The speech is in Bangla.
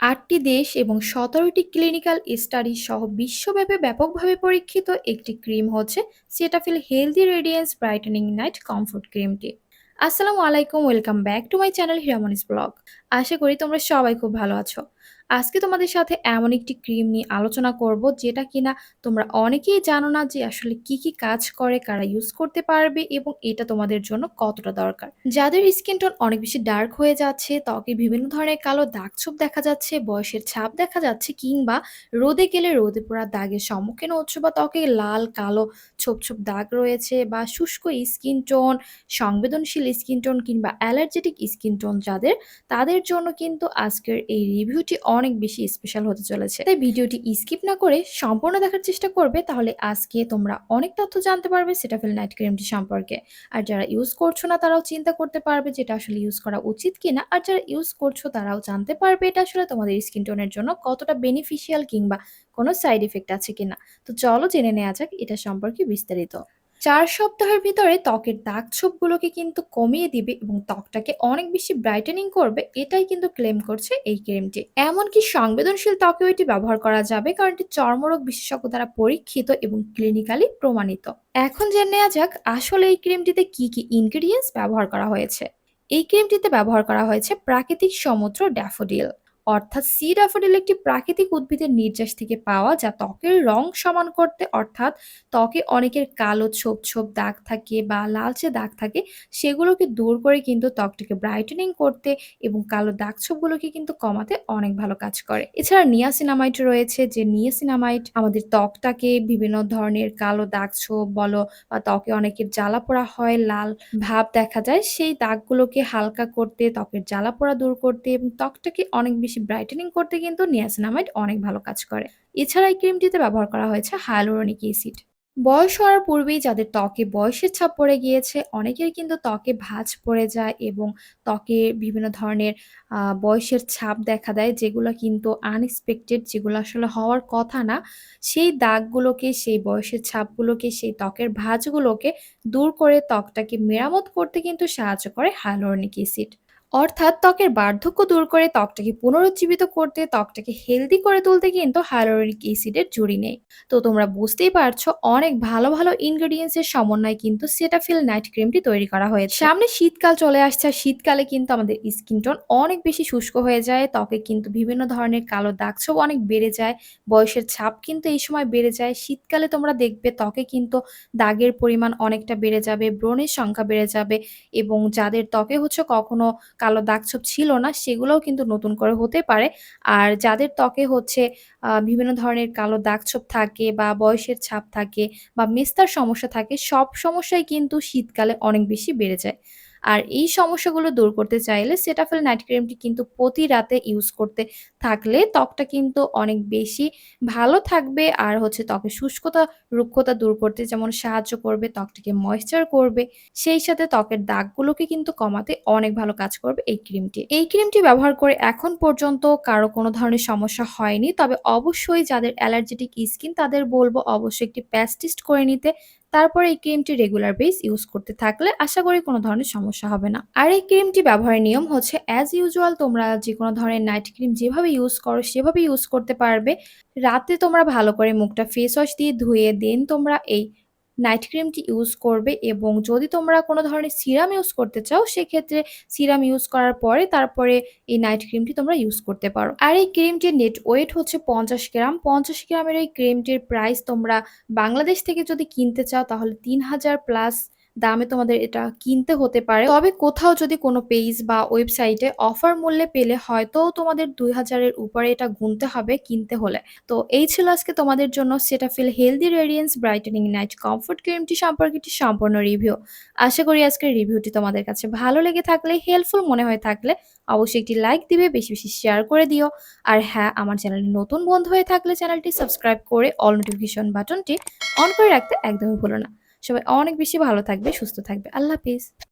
আটটি দেশ এবং সতেরোটি ক্লিনিক্যাল স্টাডি সহ বিশ্বব্যাপী ব্যাপকভাবে পরীক্ষিত একটি ক্রিম হচ্ছে Cetaphil healthy radiance brightening night comfort ক্রিমটি আসসালামু আলাইকুম welcome back to my channel Hiramoni's blog আশা করি তোমরা সবাই খুব ভালো আছো। আজকে তোমাদের সাথে এমন একটি ক্রিম নিয়ে আলোচনা করব যেটা কিনা তোমরা অনেকেই জানো না যে আসলে কি কি কাজ করে, কারা ইউজ করতে পারবে এবং এটা তোমাদের জন্য কতটা দরকার। যাদের স্কিন টোন অনেক বেশি ডার্ক হয়ে যাচ্ছে, ত্বকে বিভিন্ন ধরনের কালো দাগ ছোপ দেখা যাচ্ছে, বয়সের ছাপ দেখা যাচ্ছে কিংবা রোদে গেলে রোদে পোড়া দাগের সম্মুখীন হচ্ছে বা ত্বকে লাল, কালো ছোপ ছোপ দাগ রয়েছে বা শুষ্ক স্কিন টোন সংবেদনশীল স্কিন টোন কিংবা অ্যালার্জেটিক স্কিন টোন যাদের, তাদের জন্য কিন্তু আজকের এই রিভিউটি অনেক বেশি স্পেশাল হতে চলেছে। তাই ভিডিওটি স্কিপ না করে সম্পূর্ণ দেখার চেষ্টা করবে, তাহলে আজকে তোমরা অনেক তথ্য জানতে পারবে সেটাফিল নাইট ক্রিমটি সম্পর্কে। আর যারা ইউজ করছ না, তারাও চিন্তা করতে পারবে যেটা আসলে ইউজ করা উচিত কিনা। আর যারা ইউজ করছ, তারাও জানতে পারবে এটা আসলে তোমাদের স্কিন টোনের জন্য কতটা বেনিফিশিয়াল কিংবা কোনো সাইড এফেক্ট আছে কিনা। তো চলো জেনে নেওয়া যাক এটা সম্পর্কে বিস্তারিত। চার সপ্তাহের ভিতরে ত্বকের দাগ ছোপগুলোকে কিন্তু কমিয়ে দিবে এবং ত্বকটাকে অনেক বেশি ব্রাইটেনিং করবে, এটাই কিন্তু ক্লেম করছে এই ক্রিমটি এমনকি সংবেদনশীল ত্বকেও এটি ব্যবহার করা যাবে কারণ এটি চর্মরোগ বিশেষজ্ঞ দ্বারা পরীক্ষিত এবং ক্লিনিক্যালি প্রমাণিত। এখন জেনে নেওয়া যাক আসলে এই ক্রিমটিতে কি কি ইনগ্রিডিয়েন্টস ব্যবহার করা হয়েছে। এই ক্রিমটিতে ব্যবহার করা হয়েছে প্রাকৃতিক সমুদ্র ড্যাফোডিল অর্থাৎ সি ড্যাফোডিল একটি প্রাকৃতিক উদ্ভিদের নির্যাস থেকে পাওয়া, যা ত্বকের রং সমান করতে, অর্থাৎ ত্বকে অনেকের কালো ছোপ ছোপ দাগ থাকে বা লালচে দাগ থাকে, সেগুলোকে দূর করে কিন্তু ত্বকটিকে ব্রাইটেনিং করতে এবং কালো দাগ ছোপগুলোকে কিন্তু কমাতে অনেক ভালো কাজ করে। এছাড়া নিয়াসিনামাইট রয়েছে, যে নিয়াসিনামাইট আমাদের ত্বকটাকে বিভিন্ন ধরনের কালো দাগ ছোপ বলো বা ত্বকে অনেকের জ্বালা পোড়া হয়, লাল ভাব দেখা যায়, সেই দাগগুলোকে হালকা করতে, ত্বকের জ্বালা পোড়া দূর করতে এবং ত্বকটাকে অনেক বেশি ব্রাইটেনিং করতে কিন্তু নিয়াসিনামাইড অনেক ভালো কাজ করে। এছাড়া এই ক্রিমটিতে ব্যবহার করা হয়েছে হায়ালুরনিক অ্যাসিড বয়স হওয়ার পূর্বেই যাদের ত্বকে বয়সের ছাপ পড়ে গিয়েছে, অনেকের কিন্তু ত্বকে ভাঁজ পড়ে যায় এবং ত্বকে বিভিন্ন ধরনের বয়সের ছাপ দেখা দেয়, যেগুলো কিন্তু আনএক্সপেক্টেড যেগুলো আসলে হওয়ার কথা না। সেই দাগগুলোকে, সেই বয়সের ছাপগুলোকে, সেই ত্বকের ভাঁজগুলোকে দূর করে ত্বকটাকে মেরামত করতে কিন্তু সাহায্য করে হায়ালুরনিক অ্যাসিড অর্থাৎ ত্বকের বার্ধক্য দূর করে ত্বকটাকে পুনরুজ্জীবিত করতে, ত্বকটাকে হেলদি করে তুলতে কিন্তু হায়ালুরনিক অ্যাসিডের জুড়ি নেই। তো তোমরা বুঝতেই পারছ, অনেক ভালো ভালো ইনগ্রেডিয়েন্টস এর সমন্বয়ে কিন্তু সেটাফিল নাইট ক্রিমটি তৈরি করা হয়েছে। সামনে শীতকাল চলে আসছে, আর শীতকালে কিন্তু আমাদের স্কিন টোন অনেক বেশি শুষ্ক হয়ে যায়। ত্বকে কিন্তু বিভিন্ন ধরনের কালো দাগ ছোপ অনেক বেড়ে যায়, বয়সের ছাপ কিন্তু এই সময় বেড়ে যায়। শীতকালে তোমরা দেখবে ত্বকে কিন্তু দাগের পরিমাণ অনেকটা বেড়ে যাবে, ব্রণের সংখ্যা বেড়ে যাবে এবং যাদের ত্বকে হচ্ছে কখনো কালো দাগছোপ ছিল না, সেগুলোও কিন্তু নতুন করে হতে পারে। আর যাদের ত্বকে হচ্ছে বিভিন্ন ধরনের কালো দাগছোপ থাকে বা বয়সের ছাপ থাকে বা মেস্তার সমস্যা থাকে, সব সমস্যাই কিন্তু শীতকালে অনেক বেশি বেড়ে যায়। আর এই সমস্যাগুলো দূর করতে চাইলে সেটাফিল নাইট ক্রিমটি কিন্তু প্রতি রাতে ইউজ করতে থাকলে ত্বকটা কিন্তু অনেক বেশি ভালো থাকবে আর হচ্ছে ত্বকের শুষ্কতা, রুক্ষতা দূর করতে যেমন সাহায্য করবে, ত্বকটাকে ময়েশ্চার করবে, সেই সাথে ত্বকের দাগগুলোকে কিন্তু কমাতে অনেক ভালো কাজ করবে এই ক্রিমটি। এই ক্রিমটি ব্যবহার করে এখন পর্যন্ত কারও কোনো ধরনের সমস্যা হয়নি। তবে অবশ্যই যাদের অ্যালার্জেটিক স্কিন তাদের বলব অবশ্যই একটি প্যাচ টেস্ট করে নিতে। তারপর এই ক্রিমটি রেগুলার বেস ইউজ করতে থাকলে আশা করি কোনো ধরনের সমস্যা হবে না। আর এই ক্রিমটি ব্যবহারের নিয়ম হচ্ছে অ্যাজ ইউজুয়াল তোমরা যে কোনো ধরনের নাইট ক্রিম যেভাবে ইউজ করো সেভাবে ইউজ করতে পারবে। রাতে তোমরা ভালো করে মুখটা ফেস ওয়াশ দিয়ে ধুয়ে দেন তোমরা এই নাইট ক্রিমটি ইউজ করবে এবং যদি তোমরা কোনো ধরনের সিরাম ইউজ করতে চাও, সেক্ষেত্রে সিরাম ইউজ করার পরে তারপরে এই নাইট ক্রিমটি তোমরা ইউজ করতে পারো। আর এই ক্রিমটির নেট ওয়েট হচ্ছে ৫০ গ্রাম। ৫০ গ্রামের এই ক্রিমটির প্রাইস তোমরা বাংলাদেশ থেকে যদি কিনতে চাও, তাহলে ৩০০০ প্লাস দামে তোমাদের এটা কিনতে হতে পারে। তবে কোথাও যদি কোনো পেজ বা ওয়েবসাইটে অফার মূল্যে পেলে হয়তো তোমাদের দুই হাজারের উপরে এটা গুনতে হবে কিনতে হলে। তো এই ছিল আজকে তোমাদের জন্য Cetaphil healthy radiance brightening night comfort ক্রিমটি সম্পর্কে একটি সম্পূর্ণ রিভিউ। আশা করি আজকের রিভিউটি তোমাদের কাছে ভালো লেগে থাকলে হেল্পফুল মনে হয়ে থাকলে অবশ্যই একটি লাইক দিবে, বেশি, বেশি শেয়ার করে দিও। আর হ্যাঁ, আমার চ্যানেলে নতুন বন্ধু হয়ে থাকলে চ্যানেলটি সাবস্ক্রাইব করে অল নোটিফিকেশন বাটনটি অন করে রাখতে একদমই ভুলো না। সবাই অনেক বেশি ভালো থাকবে, সুস্থ থাকবে। আল্লাহ হাফেজ।